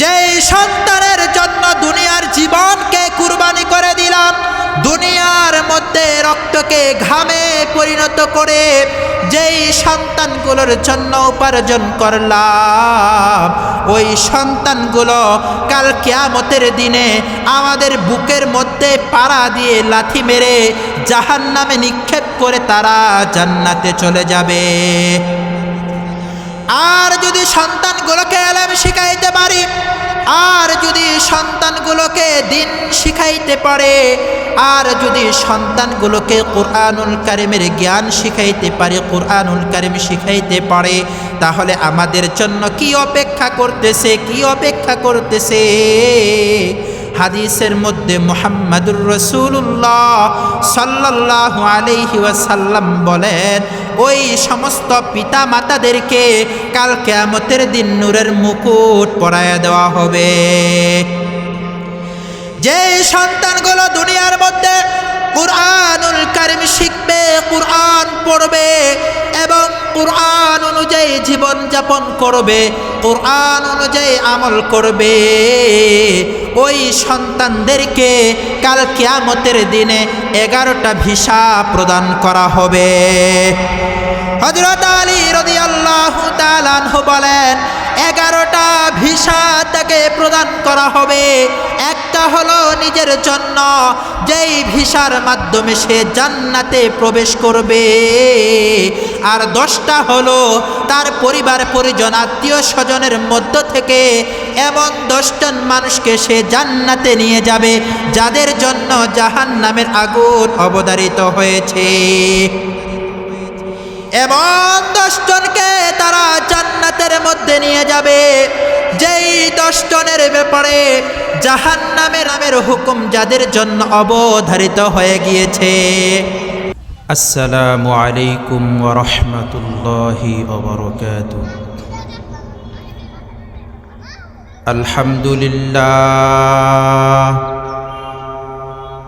যেই সন্তানের জন্য দুনিয়ার জীবনকে কুরবানি করে দিলাম, দুনিয়ার মধ্যে রক্তকে ঘামে পরিণত করে যেই সন্তানগুলোর জন্য উপার্জন করলাম, ওই সন্তানগুলো কাল কেয়ামতের দিনে আমাদের বুকের মধ্যে পাড়া দিয়ে লাথি মেরে জাহান নামে নিক্ষেপ করে তারা জান্নাতে চলে যাবে। আর যদি সন্তানগুলোকে এলেম শিখাইতে পারি, আর যদি সন্তানগুলোকে দিন শিখাইতে পারে, আর যদি সন্তানগুলোকে কোরআনুল কারিমের জ্ঞান শিখাইতে পারে, কোরআনুল কারিম শিখাইতে পারে, তাহলে আমাদের জন্য কি অপেক্ষা করতেছে, কি অপেক্ষা করতেছে? হাদিসের মধ্যে মোহাম্মদুর রসুল্লাহ সাল্লাহ আলহি ওয়াসাল্লাম বলেন ওই সমস্ত পিতা মাতাদেরকে কাল কেয়ামতের দিন নূরের মুকুট পরায় দেওয়া হবে। যে সন্তানগুলো দুনিয়ার মধ্যে কুরআনুল কারিম শিখবে, কুরআন পড়বে এবং কুরআন অনুযায়ী জীবন যাপন করবে, কোরআন অনুযায়ী আমল করবে। ওই সন্তানদেরকে কাল কেয়ামতের দিনে এগারোটা ভিসা প্রদান করা হবে। হজরত আলী রদি আল্লাহ তালানহু বলেন, এগারোটা ভিসা তাকে প্রদান করা হবে। একটা হলো নিজের জন্য, যেই ভিসার মাধ্যমে সে জান্নাতে প্রবেশ করবে। আর দশটা হলো তার পরিবার, পরিজন, আত্মীয় স্বজনের মধ্য থেকে এমন দশজন মানুষকে সে জান্নাতে নিয়ে যাবে, যাদের জন্য জাহান নামের আগুন অবধারিত হয়েছে। এমন দশজনকে তারা জান্নাতের মধ্যে নিয়ে যাবে, যেই দশজনের ব্যাপারে জাহান নামের নামের হুকুম যাদের জন্য অবধারিত হয়ে গিয়েছে। আসসালামু আলাইকুম রাহমাতুল্লাহি আলহামদুলিল্লাহ।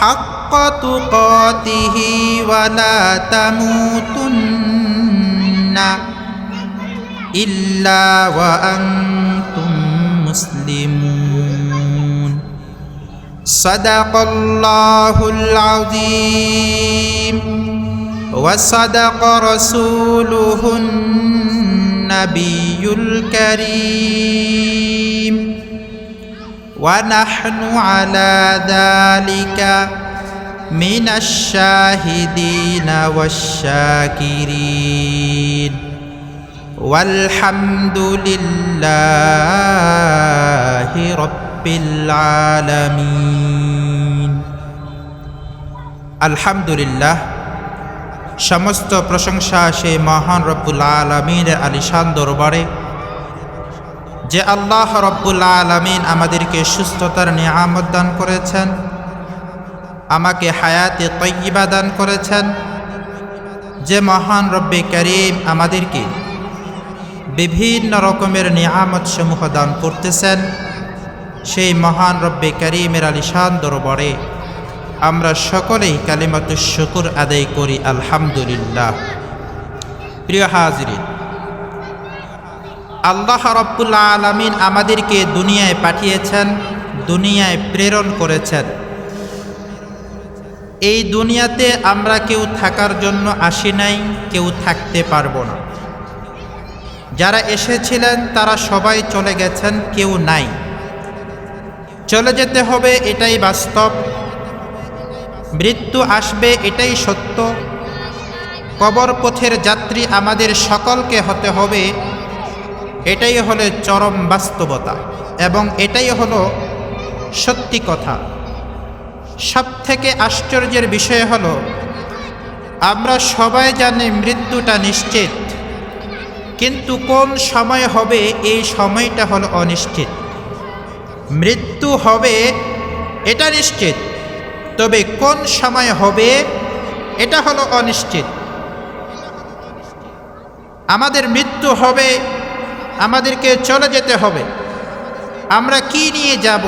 حق تقاته ولا تموتن إلا وأنتم مسلمون. صدق الله العظيم. وصدق رسوله النبي الكريم. ونحن على ذلك من الشاهدين والشاكرين والحمد لله رب العالمين الحمد لله সমস্ত প্রশংসা সেই মহান রব্বুল আলমিনের আলিশান দরবারে যে আল্লাহ রব্বুল আলমিন আমাদেরকে সুস্থতার নিয়ামত দান করেছেন, আমাকে হায়াতে তৈবা দান করেছেন, যে মহান রব্বে করিম আমাদেরকে বিভিন্ন রকমের নিয়ামত সমূহ দান করতেছেন, সেই মহান রব্বে করিমের আলিশান দরবারে আমরা সকলেই কালিমাতু শুকুর আদায় করি, আলহামদুলিল্লাহ। প্রিয় হাজরিন আল্লাহ রব্বুল্লা আলমিন আমাদেরকে দুনিয়ায় পাঠিয়েছেন, দুনিয়ায় প্রেরণ করেছেন। এই দুনিয়াতে আমরা কেউ থাকার জন্য আসি নাই, কেউ থাকতে পারব না। যারা এসেছিলেন, তারা সবাই চলে গেছেন, কেউ নাই। চলে যেতে হবে, এটাই বাস্তব। মৃত্যু আসবে, এটাই সত্য। কবর পথের যাত্রী আমাদের সকলকে হতে হবে এটাই হলো চরম বাস্তবতা এবং এটাই হলো সত্যি কথা। সব থেকে আশ্চর্যের বিষয় হলো, আমরা সবাই জানি মৃত্যুটা নিশ্চিত, কিন্তু কোন সময় হবে এই সময়টা হলো অনিশ্চিত। মৃত্যু হবে, এটা নিশ্চিত, তবে কোন সময় হবে, এটা হলো অনিশ্চিত। আমাদের মৃত্যু হবে আমাদেরকে চলে যেতে হবে। আমরা কি নিয়ে যাব?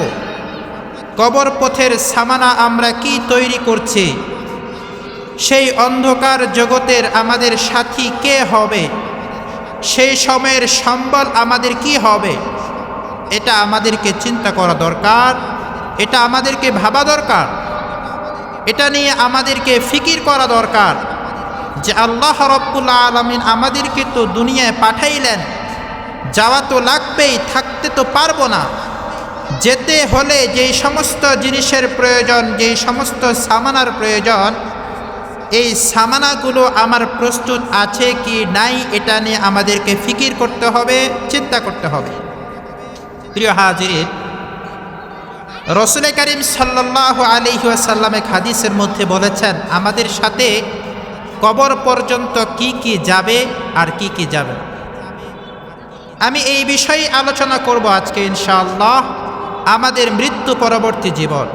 কবর পথের সামানা আমরা কি তৈরি করছি? সেই অন্ধকার জগতের আমাদের সাথী কে হবে? সেই সময়ের সম্বল আমাদের কি হবে? এটা আমাদেরকে চিন্তা করা দরকার। এটা আমাদেরকে ভাবা দরকার। এটা নিয়ে আমাদেরকে ফিকির করা দরকার যে আল্লাহ রব্বুল্লা আলমিন আমাদেরকে তো দুনিয়ায় পাঠাইলেন। যাওয়া তো লাগবেই, থাকতে তো পারব না। যেতে হলে যেই সমস্ত জিনিসের প্রয়োজন, যেই সমস্ত সামানার প্রয়োজন, এই সামানাগুলো আমার প্রস্তুত আছে কি নাই, এটা নিয়ে আমাদেরকে ফিকির করতে হবে, চিন্তা করতে হবে। প্রিয় হাজির রসুল করিম সাল্লাহ আলিহাসাল্লাম এক হাদিসের মধ্যে বলেছেন, আমাদের সাথে কবর পর্যন্ত কি কি যাবে আর কি কি যাবে না? আমি এই বিষয়ে আলোচনা করব আজকে, ইনশাআল্লাহ, আমাদের মৃত্যু পরবর্তী জীবন।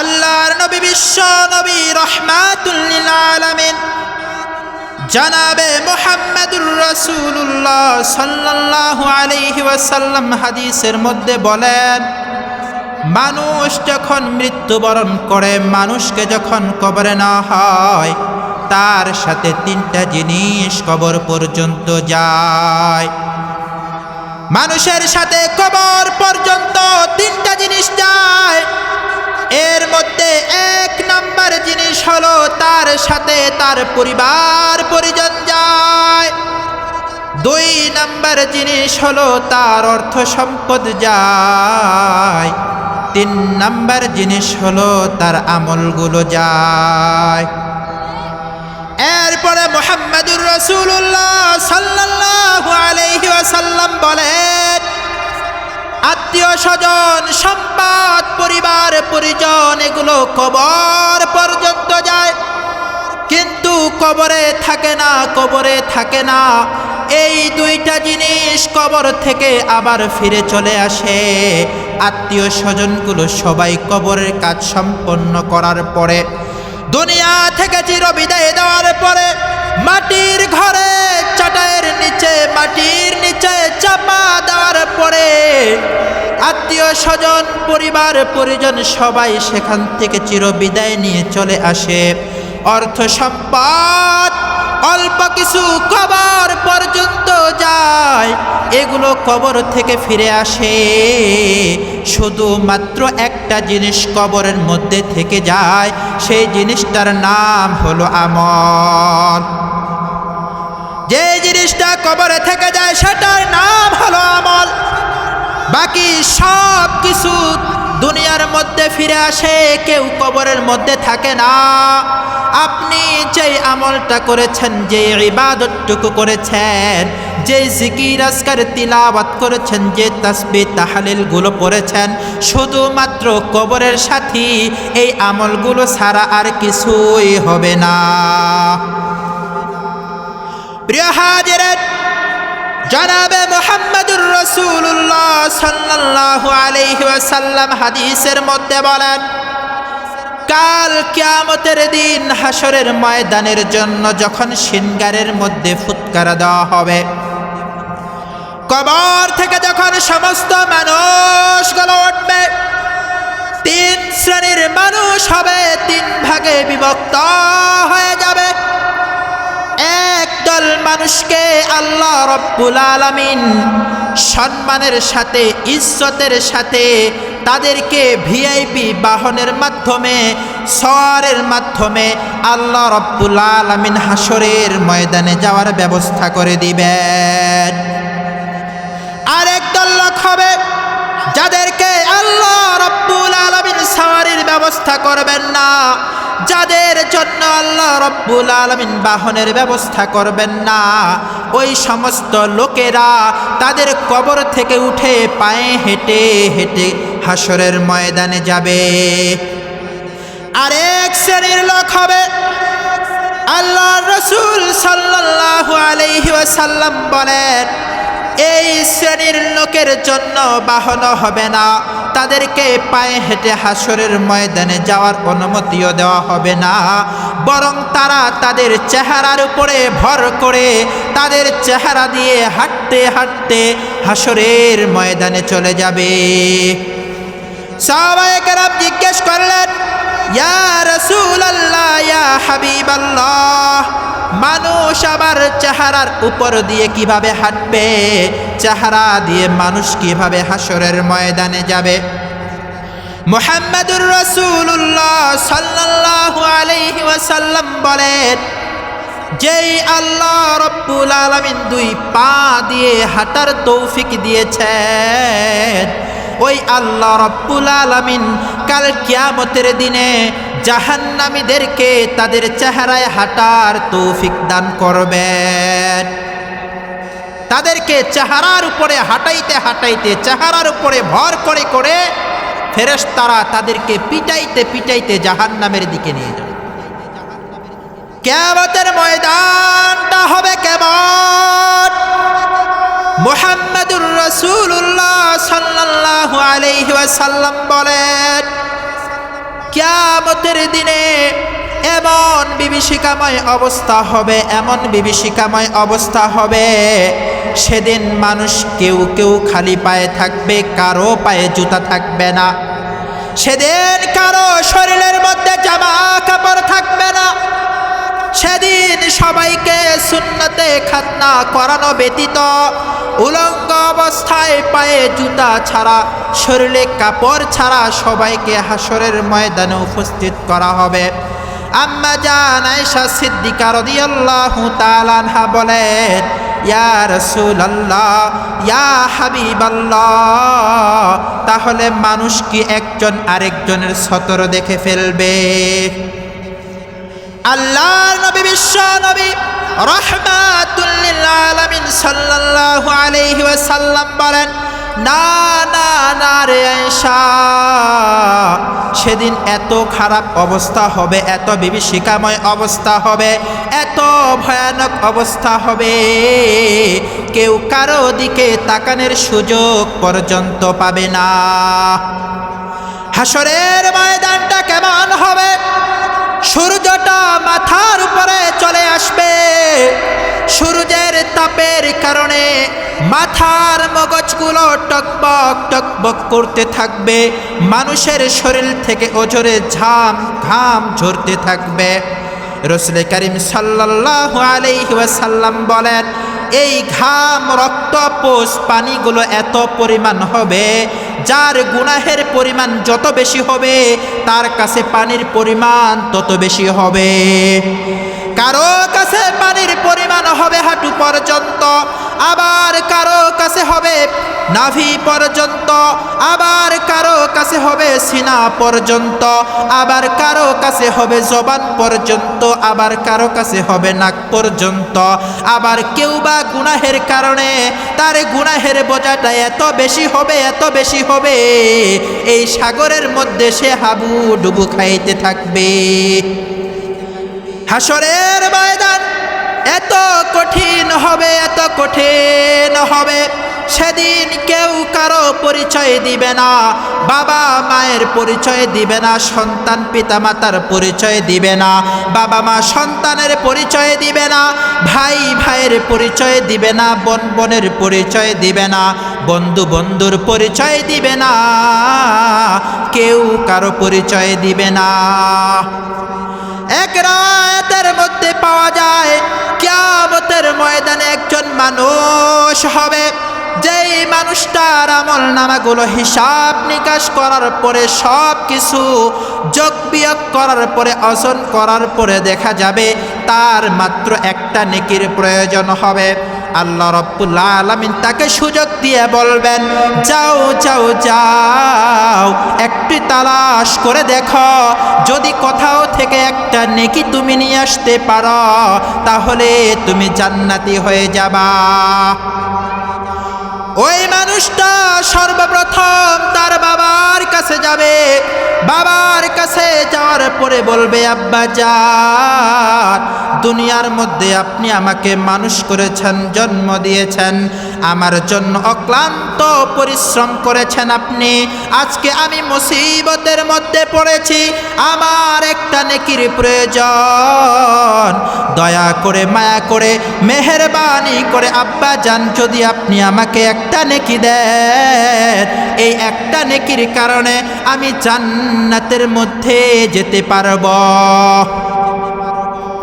আল্লাহর নবী বিশ্ব নবী রহমাতুল্লিল আলামিন জানাবে মোহাম্মদুর রসুল্লাহ সাল্লাহ আলাইহি ওয়াসাল্লাম হাদিসের মধ্যে বলেন, মানুষ যখন মৃত্যুবরণ করে, মানুষকে যখন কবরে না হয় তার সাথে তিনটা জিনিস কবর পর্যন্ত যায়। মানুষের সাথে কবর পর্যন্ত তিনটা জিনিস যায়। এর মধ্যে এক নাম্বার জিনিস হলো তার সাথে তার পরিবার পরিজন যায়। দুই নাম্বার জিনিস হলো তার অর্থ সম্পদ যায়। তিন নাম্বার জিনিস হলো তার আমলগুলো যায়। এরপরে মোহাম্মদুর রসুল্লাহ সাল্লাহ আলহি আসাল্লাম বলেন, আত্মীয় স্বজন, সম্পদ, পরিবার, পরিজন, এগুলো কবর পর্যন্ত যায়। কিন্তু কবরে থাকে না, কবরে থাকে না। এই দুইটা জিনিস কবর থেকে আবার ফিরে চলে আসে। আত্মীয় স্বজনগুলো সবাই কবরের কাজ সম্পন্ন করার পরে দুনিয়া থেকে চির বিদায় দেওয়ার পরে মাটির ঘরে চাটায়ের নিচে, মাটির নিচে চাপা দেওয়ার পরে আত্মীয় স্বজন, পরিবার, পরিজন সবাই সেখান থেকে চির বিদায় নিয়ে চলে আসে। অর্থ সম্পদ অল্প কিছু কবর পর্যন্ত যায়। এগুলো কবর থেকে ফিরে আসে। শুধুমাত্র একটা জিনিস কবরের মধ্যে থেকে যায়। সেই জিনিসটার নাম হলো আমল। যে জিনিসটা কবরে থেকে যায়, সেটার নাম হলো আমল। বাকি সব কিছু দুনিয়ার মধ্যে ফিরে আসে। কেউ কবরের মধ্যে থাকে না। আপনি যে আমলটা করেছেন যে ইবাদতটুকু করেছেন যে জিকির, আজকার তিলাওয়াত করেছেন, যে তাসবি, তাহালিলগুলো পড়েছেন, শুধুমাত্র কবরের সাথী, এই আমলগুলো ছাড়া আর কিছুই হবে না। প্রিয় জনাবে মোহাম্মদুর রসুল্লাহ সাল্লাল্লাহু আলাইহি হাদিসের মধ্যে বলেন কাল কিয়ামতের দিন হাসরের ময়দানের জন্য যখন সিনগারের মধ্যে ফুৎকার দেওয়া হবে, কবর থেকে যখন সমস্ত মানুষ মানুষগুলো উঠবে, তিন শ্রেণির মানুষ হবে, তিন ভাগে বিভক্ত হয়ে যাবে। একদল মানুষকে আল্লাহ রব্বুল আলামিন সম্মানের সাথে, ইজ্জতের সাথে তাদেরকে ভিআইপি বাহনের মাধ্যমে, সওয়ারের মাধ্যমে আল্লাহ রব্বুল আলামিন হাসরের ময়দানে যাওয়ার ব্যবস্থা করে দিবেন। আরেক দল লোক হবে যাদেরকে আল্লাহ রব্বুল আলমিন সাওয়ারির ব্যবস্থা করবেন না, যাদের জন্য আল্লাহ রব্বুল আলমিন বাহনের ব্যবস্থা করবেন না। ওই সমস্ত লোকেরা তাদের কবর থেকে উঠে পায়ে হেঁটে হেঁটে হাসরের ময়দানে যাবে। আরেক শ্রেণির লোক হবে। আল্লাহ রসুল আলাইহি ওয়াসাল্লাম বলেন, এই শ্রেণির লোকের জন্য বাহন হবে না। তাদেরকে পায়ে হেঁটে হাসরের ময়দানে যাওয়ার অনুমতিও দেওয়া হবে না। বরং তারা তাদের চেহারার উপরে ভর করে তাদের চেহারা দিয়ে হাঁটতে হাঁটতে হাসরের ময়দানে চলে যাবে। সাহাবায়ে জিজ্ঞেস করলেন, ইয়া রসুল আল্লাহ ইয়া মানুষ আবার চেহারার উপর দিয়ে কীভাবে হাঁটবে? চেহারা দিয়ে মানুষ কীভাবে হাসরের ময়দানে যাবে? মোহাম্মদুর রসুল্লাহ সাল্লাল্লাহু আলাইহি ওয়াসাল্লাম বলেন, যেই আল্লাহ রব্বুল আলামিন দুই পা দিয়ে হাঁটার তৌফিক দিয়েছেন ওই আল্লাহ রব্বুল আলামিন কাল কিয়ামতের দিনে জাহান্নামীদেরকে তাদের চেহারায় হাঁটার তৌফিক দান করবেন। তাদেরকে চেহারার উপরে হাঁটাইতে হাঁটাইতে, চেহারার উপরে ভর করে করে ফেরেশতারা তাদেরকে পিটাইতে পিটাইতে জাহান্নামের দিকে নিয়ে যাবে কেয়ামতের ময়দানটা হবে কেমন? মোহাম্মদুর রসুল্লাহ সাল্লাল্লাহু আলাইহি ওয়াসাল্লাম বলেন, কিয়ামতের দিনে এমন বিভীষিকাময় অবস্থা হবে, এমন বিভীষিকাময় অবস্থা হবে, সেদিন মানুষ কেউ কেউ খালি পায়ে থাকবে, কারও পায়ে জুতা থাকবে না। সেদিন কারও শরীরের মধ্যে জামা কাপড় থাকবে না। সেদিন সবাইকে সুন্নতে খাতনা করানো ব্যতীত উলঙ্গ অবস্থায় পায়ে জুতা ছাড়া, শরীরে কাপড় ছাড়া সবাইকে হাসরের ময়দানে উপস্থিত করা হবে। আম্মা জান আয়েশা সিদ্দিকা রাদিয়াল্লাহু তাআলা আনহা বলেন, ইয়া রাসূলুল্লাহ, ইয়া হাবিবাল্লাহ, তাহলে মানুষ কি একজন আরেকজনের সতর দেখে ফেলবে? আল্লাহর নবী, বিশ্ব নবী রহমাতুল্লিল সাল্লাল্লাহু আলাইহি ওয়াসাল্লাম বলেন, না না না রে আয়েশা, সেদিন এত খারাপ অবস্থা হবে, এত বিভীষিকাময় অবস্থা হবে, এত ভয়ানক অবস্থা হবে। কেউ কারও দিকে তাকানের সুযোগ পর্যন্ত পাবে না। হাসরের ময়দানটা কেমন হবে? সূর্যটা মাথার উপরে চলে আসবে। সূর্যের তাপের কারণে মাথার মগজগুলো টকবক টকবক করতে থাকবে। মানুষের শরীর থেকে ওজরে ঝাম ঘাম ঝরতে থাকবে। রসুল করিম সাল্লাল্লাহু আলাইহি ওয়াসাল্লাম বলেন, এই ঘাম রক্তপোষ পানিগুলো এত পরিমাণ হবে যার গুনাহের পরিমাণ যত বেশি হবে, তার কাছে পানির পরিমাণ তত বেশি হবে। কারও কাছে পানির পরিমাণ হবে হাঁটু পর্যন্ত, আবার কারও কাছে হবে নাভি পর্যন্ত, আবার কারও কাছে হবে সিনা পর্যন্ত, আবার কারও কাছে হবে জবান পর্যন্ত, আবার কারও কাছে হবে নাক পর্যন্ত। আবার কেউ বা গুনাহের কারণে তার গুনাহের বোঝাটা এত বেশি হবে, এত বেশি হবে, এই সাগরের মধ্যে সে হাবু ডুবু খাইতে থাকবে। হাসরের ময়দান এত কঠিন হবে, এত কঠিন হবে। সেদিন কেউ কারও পরিচয় দিবে না, বাবা মায়ের পরিচয় দিবে না, সন্তান পিতা মাতার পরিচয় দিবে না, বাবা মা সন্তানের পরিচয় দিবে না, ভাই ভাইয়ের পরিচয় দিবে না, বোন বোনের পরিচয় দিবে না, বন্ধু বন্ধুর পরিচয় দিবে না, কেউ কারও পরিচয় দিবে না। এক রাতের মধ্যে পাওয়া যায়, কিয়ামতের ময়দানে একজন মানুষ হবে। যেই মানুষটার আমল নামাগুলো হিসাব নিকাশ করার পরে সব কিছু যোগ বিয়োগ করার পরে অজন করার পরে দেখা যাবে, তার মাত্র একটা নেকির প্রয়োজন হবে। আল্লাহ রব্বুল্লা আলমিন তাকে সুযোগ দিয়ে বলবেন, যাও যাও যাও, একটি তালাশ করে দেখো। যদি কোথাও থেকে একটা নেকি তুমি নিয়ে আসতে পারো, তাহলে তুমি জান্নাতি হয়ে যাবা। ওই মানুষটা সর্বপ্রথম তার বাবার কাছে যাবে। বাবার কাছে যাওয়ার পরে বলবে, আব্বা যান দুনিয়ার মধ্যে আপনি আমাকে মানুষ করেছেন, জন্ম দিয়েছেন, আমার জন্য অক্লান্ত পরিশ্রম করেছেন আপনি। আজকে আমি মুসিবতের মধ্যে পড়েছি, আমার একটা নেকির প্রয়োজন। দয়া করে, মায়া করে, মেহরবানি করে, আব্বা যান, যদি আপনি আমাকে একটা নেকি দেন। এই একটা নেকির কারণে আমি জান্নাতের মধ্যে যেতে পারব।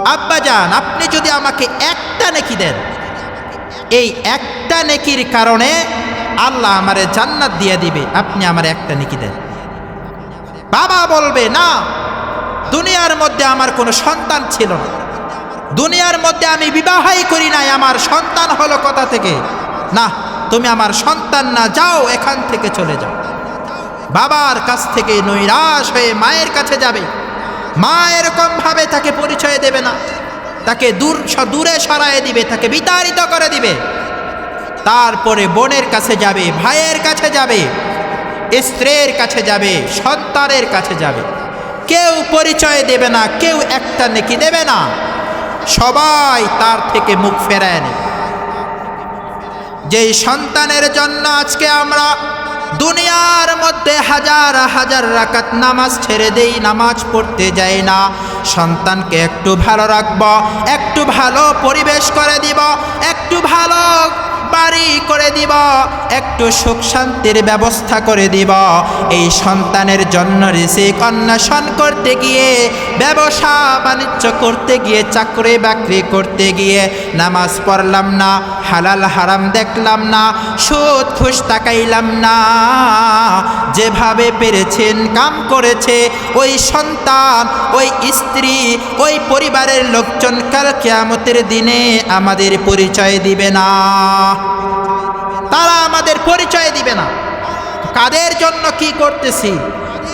আব্বা যান, আপনি যদি আমাকে একটা নেকি দেন, এই একটা নেকির কারণে আল্লাহ আমারে জান্নাত দিয়ে দিবে, আপনি আমার একটা নেকি দেন। বাবা বলবে, না, দুনিয়ার মধ্যে আমার কোনো সন্তান ছিল না। দুনিয়ার মধ্যে আমি বিবাহই করি নাই, আমার সন্তান হলো কথা থেকে? না, তুমি আমার সন্তান না, যাও এখান থেকে চলে যাও। বাবার কাছ থেকে নৈরাশ হয়ে মায়ের কাছে যাবে। মা এরকমভাবে তাকে পরিচয় দেবে না। তাকে দূর দূরে সরায় দিবে, তাকে বিতাড়িত করে দিবে। তারপরে বোনের কাছে যাবে, ভাইয়ের কাছে যাবে, স্ত্রীর কাছে যাবে, সন্তানের কাছে যাবে। কেউ পরিচয় দেবে না, কেউ একটা নেকি দেবে না। সবাই তার থেকে মুখ ফেরায় নেবে যেই সন্তানের জন্য আজকে আমরা দুনিয়ার মধ্যে হাজার হাজার রাকাত নামাজ ছেড়ে দেই, নামাজ পড়তে যাই না। সন্তানকে একটু ভালো রাখব, একটু ভালো পরিবেশ করে দিব, একটু ভালো বাড়ি করে দিব একটু সুখ শান্তির ব্যবস্থা করে দিব। এই সন্তানের জন্য রিসিক অন্বেষণ করতে গিয়ে, ব্যবসা বাণিজ্য করতে গিয়ে, চাকরি বাকরি করতে গিয়ে নামাজ পড়লাম না, হালাল হারাম দেখলাম না, সুদ খুশ তাকাইলাম না। যেভাবে পেরেছেন, কাম করেছে, ওই সন্তান, ওই স্ত্রী, ওই পরিবারের লোকজন কাল কেয়ামতের দিনে আমাদের পরিচয় দিবে না। তারা আমাদের পরিচয় দিবে না। কাদের জন্য কি করতেছি?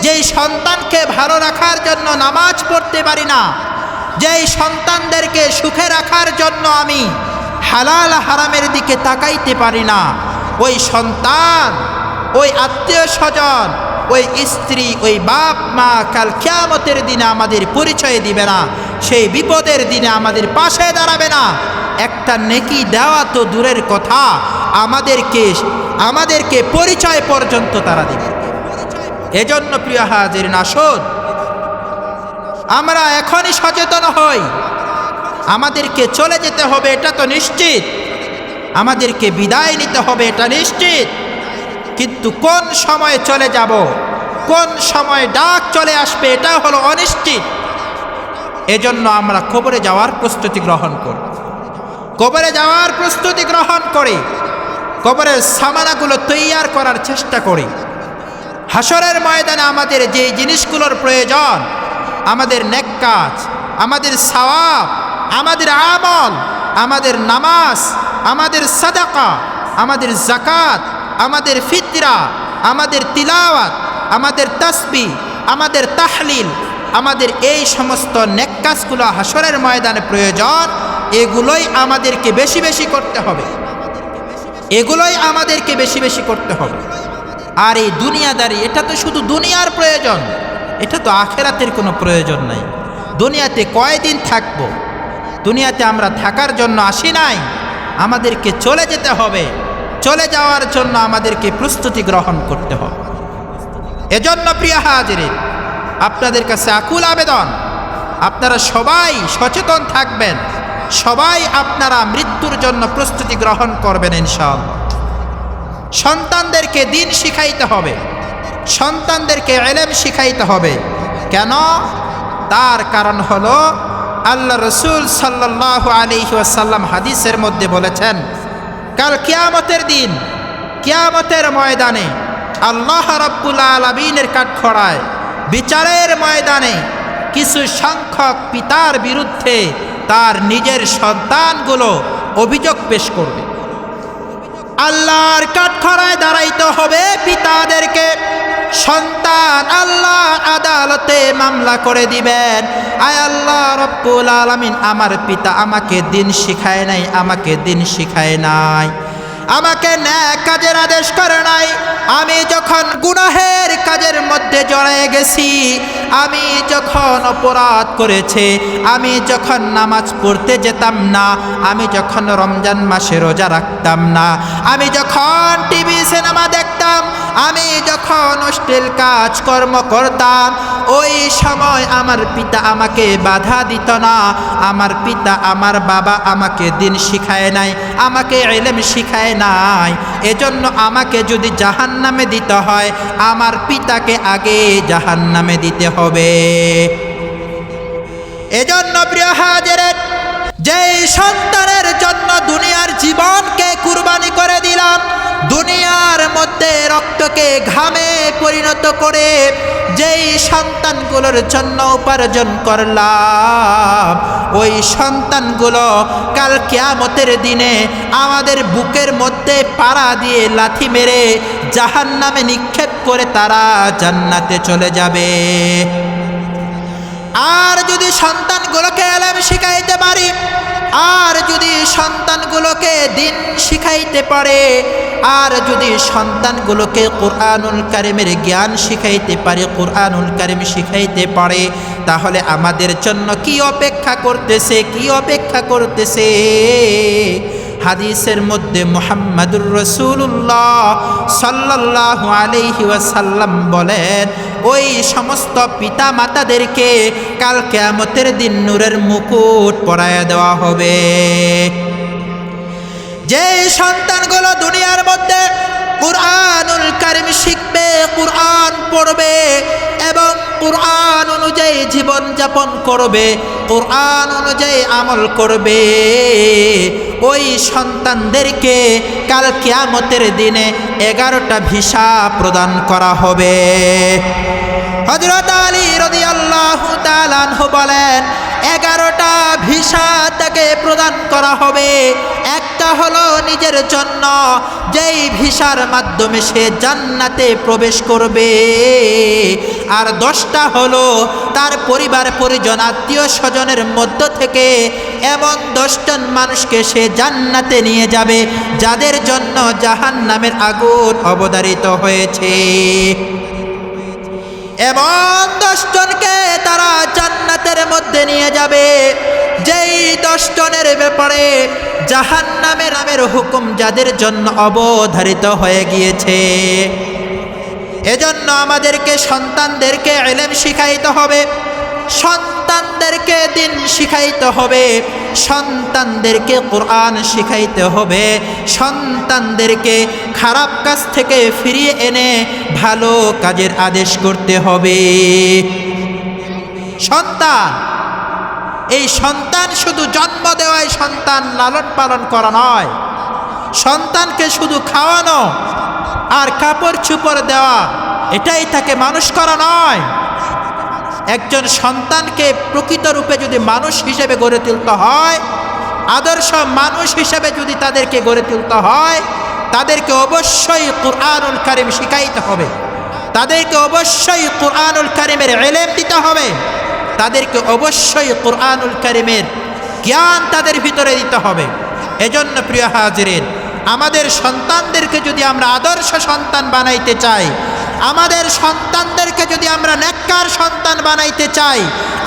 যেই সন্তানকে ভালো রাখার জন্য নামাজ পড়তে পারি না, যেই সন্তানদেরকে সুখে রাখার জন্য আমি হালাল হারামের দিকে তাকাইতে পারি না, ওই সন্তান, ওই আত্মীয় স্বজন, ওই স্ত্রী, ওই বাপ মা কাল খেয়ামতের দিনে আমাদের পরিচয় দিবে না, সেই বিপদের দিনে আমাদের পাশে দাঁড়াবে না। একটা নেকি দেওয়া তো দূরের কথা আমাদেরকে আমাদেরকে পরিচয় পর্যন্ত তারা দিবে। এজন্য প্রিয় হাজির নাসদ আমরা এখনই সচেতন হই। আমাদেরকে চলে যেতে হবে, এটা তো নিশ্চিত। আমাদেরকে বিদায় নিতে হবে, এটা নিশ্চিত। কিন্তু কোন সময়ে চলে যাব, কোন সময় ডাক চলে আসবে, এটা হলো অনিশ্চিত। এজন্য আমরা কবরে যাওয়ার প্রস্তুতি গ্রহণ করি। কবরে যাওয়ার প্রস্তুতি গ্রহণ করি। কবরের সামানাগুলো তৈয়ার করার চেষ্টা করি। হাসরের ময়দানে আমাদের যে জিনিসগুলোর প্রয়োজন, আমাদের নেক কাজ, আমাদের সওয়াব, আমাদের আমল, আমাদের নামাজ, আমাদের সাদাকা, আমাদের জাকাত আমাদের ফিতরা, আমাদের তিলাওয়াত, আমাদের তসবি, আমাদের তাহলিল, আমাদের এই সমস্ত নেককাজগুলো হাসরের ময়দানে প্রয়োজন, এগুলোই আমাদেরকে বেশি বেশি করতে হবে। এগুলোই আমাদেরকে বেশি বেশি করতে হবে। আর এই দুনিয়াদারি, এটা তো শুধু দুনিয়ার প্রয়োজন, এটা তো আখেরাতের কোনো প্রয়োজন নাই। দুনিয়াতে কয়দিন থাকব? দুনিয়াতে আমরা থাকার জন্য আসি নাই? আমাদেরকে চলে যেতে হবে। চলে যাওয়ার জন্য আমাদেরকে প্রস্তুতি গ্রহণ করতে হবে। এজন্য প্রিয় হাজিরে, আপনাদের কাছে আকুল আবেদন, আপনারা সবাই সচেতন থাকবেন। সবাই আপনারা মৃত্যুর জন্য প্রস্তুতি গ্রহণ করবেন ইনশাআল্লাহ। সন্তানদেরকে দিন শিখাইতে হবে। সন্তানদেরকে এলেম শিখাইতে হবে। কেন? তার কারণ হলো আল্লাহ রসুল সাল্লাহ আলিহি ওয়াসাল্লাম হাদিসের মধ্যে বলেছেন, কাল কিয়ামতের দিন, কিয়ামতের ময়দানে আল্লাহ রব্বুল আলমিনের কাঠখড়ায় বিচারের ময়দানে কিছু সংখ্যক পিতার বিরুদ্ধে তার নিজের সন্তানগুলো অভিযোগ পেশ করবে। আল্লাহর কাঠখড়ায় দাঁড়াইতে হবে পিতাদেরকে। সন্তান আল্লাহ আদালতে মামলা করে দিবেন। আয় আল্লাহ রব্বুল আলমিন, আমার পিতা আমাকে দিন শিখায় নাই, আমাকে দিন শিখায় নাই। আমাকে ন্যায় কাজের আদেশ করে নাই। আমি যখন গুনাহের কাজের মধ্যে জড়ায় গেছি, আমি যখন অপরাধ করেছে, আমি যখন নামাজ পড়তে যেতাম না, আমি যখন রমজান মাসে রোজা রাখতাম না, আমি যখন টিভি, সিনেমা দেখতাম আমি যখন অশ্লীল কাজকর্ম করতাম, ওই সময় আমার পিতা আমাকে বাধা দিত না। আমার পিতা, আমার বাবা আমাকে দিন শিখায় নাই, আমাকে এলেম শিখায় নাই। এজন্য আমাকে যদি জাহান নামে দিতে হয়, আমার পিতাকে আগে জাহান নামে দিতে হবে। এজন্য প্রিয় হাজারের যেই সন্তানের জন্য দুনিয়ার জীবনকে কুরবানি করে দিলাম দুনিয়ার মধ্যে রক্তকে ঘামে পরিণত করে যেই সন্তানগুলোর জন্য উপার্জন করলাম, ওই সন্তানগুলো কাল কেয়ামতের দিনে আমাদের বুকের মধ্যে পাড়া দিয়ে লাথি মেরে জাহান নামে নিক্ষেপ করে তারা জান্নাতে চলে যাবে। আর যদি সন্তানগুলোকে এলেম শিখাইতে পারি আর যদি সন্তানগুলোকে দিন শিখাইতে পারে, আর যদি সন্তানগুলোকে কোরআনুল কারিমের জ্ঞান শিখাইতে পারে, কোরআনুল কারিম শিখাইতে পারে, তাহলে আমাদের জন্য কি অপেক্ষা করতেছে, কি অপেক্ষা করতেছে? হাদিসের মধ্যে মোহাম্মদুর রসুল্লাহ সাল্লাহ আলহি ওয়াসাল্লাম বলেন ওই সমস্ত পিতা মাতাদেরকে কাল কেয়ামতের দিন নূরের মুকুট পরায় দেওয়া হবে। যে সন্তানগুলো দুনিয়ার মধ্যে কুরআনুল কারিম শিখবে, কুরআন পড়বে এবং কুরআন অনুযায়ী জীবন যাপন করবে, কোরআন অনুযায়ী আমল করবে। ওই সন্তানদেরকে কাল কিয়ামতের দিনে এগারোটা ভিসা প্রদান করা হবে। হজরত আলী রদি আল্লাহ বলেন, এগারোটা ভিসা প্রদান করা হবে। একটা হলো নিজের জন্য, যেই ভিসার মাধ্যমে সে জান্নাতে প্রবেশ করবে। আর দশটা হলো তার পরিবার, পরিজন, আত্মীয় স্বজনের মধ্য থেকে এমন দশজন মানুষকে সে জান্নাতে নিয়ে যাবে, যাদের জন্য জাহান নামের আগুন অবধারিত হয়েছে। এমন দশজনকে তারা জান্নাতের মধ্যে নিয়ে যাবে। যেই দশজনের ব্যাপারে জাহান নামের নামের হুকুম যাদের জন্য অবধারিত হয়ে গিয়েছে, এজন্য আমাদেরকে সন্তানদেরকে এলেম শিখাইতে হবে, সন্তানদেরকে দিন শিখাইতে হবে, সন্তানদেরকে কোরআন শিখাইতে হবে, সন্তানদেরকে খারাপ কাজ থেকে ফিরিয়ে এনে ভালো কাজের আদেশ করতে হবে। সন্তান এই সন্তান শুধু জন্ম দেওয়ায় সন্তান লালন পালন করা নয়। সন্তানকে শুধু খাওয়ানো আর কাপড় চুপড় দেওয়া, এটাই তাকে মানুষ করা নয়। একজন সন্তানকে প্রকৃত রূপে যদি মানুষ হিসেবে গড়ে তুলতে হয়, আদর্শ মানুষ হিসেবে যদি তাদেরকে গড়ে তুলতে হয়, তাদেরকে অবশ্যই কোরআনুল কারিম শিখাইতে হবে। তাদেরকে অবশ্যই কোরআনুল কারিমের এলেম দিতে হবে। তাদেরকে অবশ্যই কোরআনুল কারিমের জ্ঞান তাদের ভিতরে দিতে হবে। এজন্য প্রিয় হাজিরের আমাদের সন্তানদেরকে যদি আমরা আদর্শ সন্তান বানাইতে চাই, আমাদের সন্তানদেরকে যদি আমরা নেককার সন্তান বানাইতে চাই,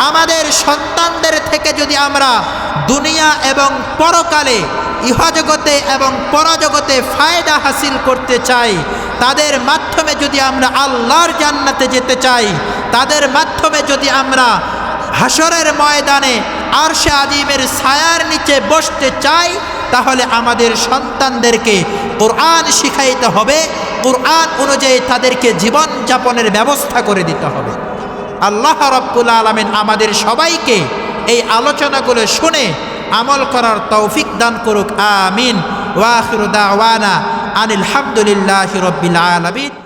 আমাদের সন্তানদের থেকে যদি আমরা দুনিয়া এবং পরকালে ইহজগতে এবং পরজগতে ফায়দা হাসিল করতে চাই, তাদের মাধ্যমে যদি আমরা আল্লাহর জান্নাতে যেতে চাই, তাদের মাধ্যমে যদি আমরা হাসরের ময়দানে আরশে আজিমের ছায়ার নিচে বসতে চাই, তাহলে আমাদের সন্তানদেরকে কোরআন শিখাইতে হবে। কোরআন অনুযায়ী তাদেরকে জীবন যাপনের ব্যবস্থা করে দিতে হবে। আল্লাহ রব্বুল আলমিন আমাদের সবাইকে এই আলোচনাগুলো শুনে আমল করার তৌফিক দান করুক। আমিন। ওয়াখির দাওয়ানা আনিল হামদুলিল্লাহ রব্বিল আলমিন।